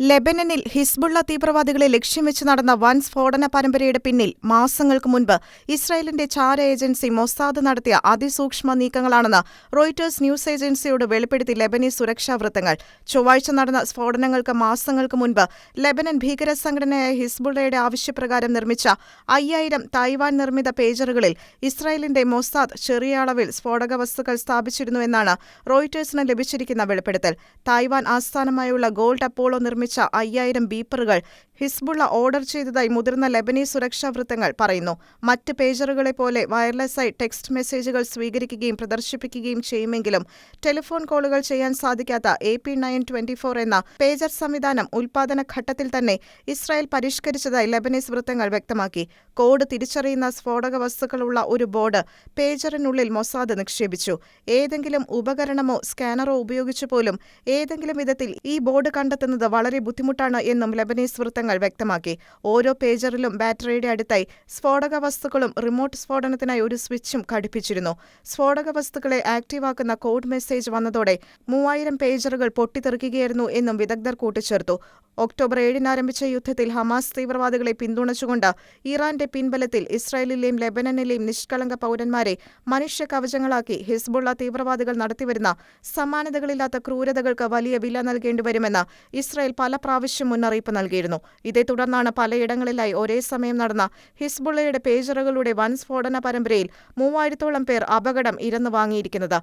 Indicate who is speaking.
Speaker 1: ലെബനനിൽ Hezbollah തീവ്രവാദികളെ ലക്ഷ്യം വെച്ച് നടന്ന വൻ സ്ഫോടന പരമ്പരയുടെ പിന്നിൽ മാസങ്ങൾക്ക് മുൻപ് ഇസ്രായേലിന്റെ ചാര ഏജൻസി മൊസാദ് നടത്തിയ അതിസൂക്ഷ്മ നീക്കങ്ങളാണെന്ന് റോയിറ്റേഴ്സ് ന്യൂസ് ഏജൻസിയോട് വെളിപ്പെടുത്തി ലെബനീസ് സുരക്ഷാ വൃത്തങ്ങൾ. ചൊവ്വാഴ്ച നടന്ന സ്ഫോടനങ്ങൾക്ക് മാസങ്ങൾക്ക് മുൻപ് ലെബനൻ ഭീകര സംഘടനയായ ഹിസ്ബുള്ളയുടെ ആവശ്യപ്രകാരം നിർമ്മിച്ച അയ്യായിരം തായ്വാൻ നിർമ്മിത പേജറുകളിൽ ഇസ്രായേലിന്റെ മൊസാദ് ചെറിയ അളവിൽ സ്ഫോടക വസ്തുക്കൾ സ്ഥാപിച്ചിരുന്നുവെന്നാണ് റോയിറ്റേഴ്സിന് ലഭിച്ചിരിക്കുന്ന വെളിപ്പെടുത്തൽ. തായ്വാൻ ആസ്ഥാനമായുള്ള ഗോൾഡ് അപ്പോളോ നിർമ്മിച്ച അയ്യായിരം ബീപ്പറുകൾ ഹിസ്ബുള്ള ഓർഡർ ചെയ്തതായി മുതിർന്ന ലെബനീസ് സുരക്ഷാ വൃത്തങ്ങൾ പറയുന്നു. മറ്റ് പേജറുകളെ പോലെ വയർലെസ്സായി ടെക്സ്റ്റ് മെസ്സേജുകൾ സ്വീകരിക്കുകയും പ്രദർശിപ്പിക്കുകയും ചെയ്യുമെങ്കിലും ടെലിഫോൺ കോളുകൾ ചെയ്യാൻ സാധിക്കാത്ത A P nine twenty four എന്ന പേജർ സംവിധാനം ഉൽപാദന ഘട്ടത്തിൽ തന്നെ ഇസ്രായേൽ പരിഷ്കരിച്ചതായി ലബനീസ് വൃത്തങ്ങൾ വ്യക്തമാക്കി. കോഡ് തിരിച്ചറിയുന്ന സ്ഫോടക വസ്തുക്കളുള്ള ഒരു ബോർഡ് പേജറിനുള്ളിൽ മൊസാദ് നിക്ഷേപിച്ചു. ഏതെങ്കിലും ഉപകരണമോ സ്കാനറോ ഉപയോഗിച്ചു പോലും ഏതെങ്കിലും വിധത്തിൽ ഈ ബോർഡ് കണ്ടെത്തുന്നത് വളരെ ബുദ്ധിമുട്ടാണ് എന്നും ലബനീസ് വൃത്തങ്ങൾ വ്യക്തമാക്കി. ഓരോ പേജറിലും ബാറ്ററിയുടെ അടുത്തായി സ്ഫോടക വസ്തുക്കളും റിമോട്ട് സ്ഫോടനത്തിനായി ഒരു സ്വിച്ചും ഘടിപ്പിച്ചിരുന്നു. സ്ഫോടക വസ്തുക്കളെ ആക്റ്റീവാക്കുന്ന കോഡ് മെസ്സേജ് വന്നതോടെ മൂവായിരം പേജറുകൾ പൊട്ടിത്തെറിക്കുകയായിരുന്നു എന്നും വിദഗ്ധർ കൂട്ടിച്ചേർത്തു. ഒക്ടോബർ ഏഴിന് ആരംഭിച്ച യുദ്ധത്തിൽ ഹമാസ് തീവ്രവാദികളെ പിന്തുണച്ചുകൊണ്ട് ഇറാന്റെ പിൻബലത്തിൽ ഇസ്രായേലിലെയും ലെബനനിലെയും നിഷ്കളങ്ക പൗരന്മാരെ മനുഷ്യ കവചങ്ങളാക്കി ഹിസ്ബുള്ള തീവ്രവാദികൾ നടത്തിവരുന്ന സമാനതകളില്ലാത്ത ക്രൂരതകൾക്ക് വലിയ വില നൽകേണ്ടിവരുമെന്ന് ഇസ്രായേൽ പല പ്രാവശ്യം മുന്നറിയിപ്പ് നൽകിയിരുന്നു. ഇതേ തുടർന്നാണ് പലയിടങ്ങളിലായി ഒരേ സമയം നടന്ന ഹിസ്ബുള്ളയുടെ പേജറുകളുടെ വൻ സ്ഫോടന പരമ്പരയിൽ മൂവായിരത്തോളം പേർ അപകടം ഇരന്നു വാങ്ങിയിരിക്കുന്നത്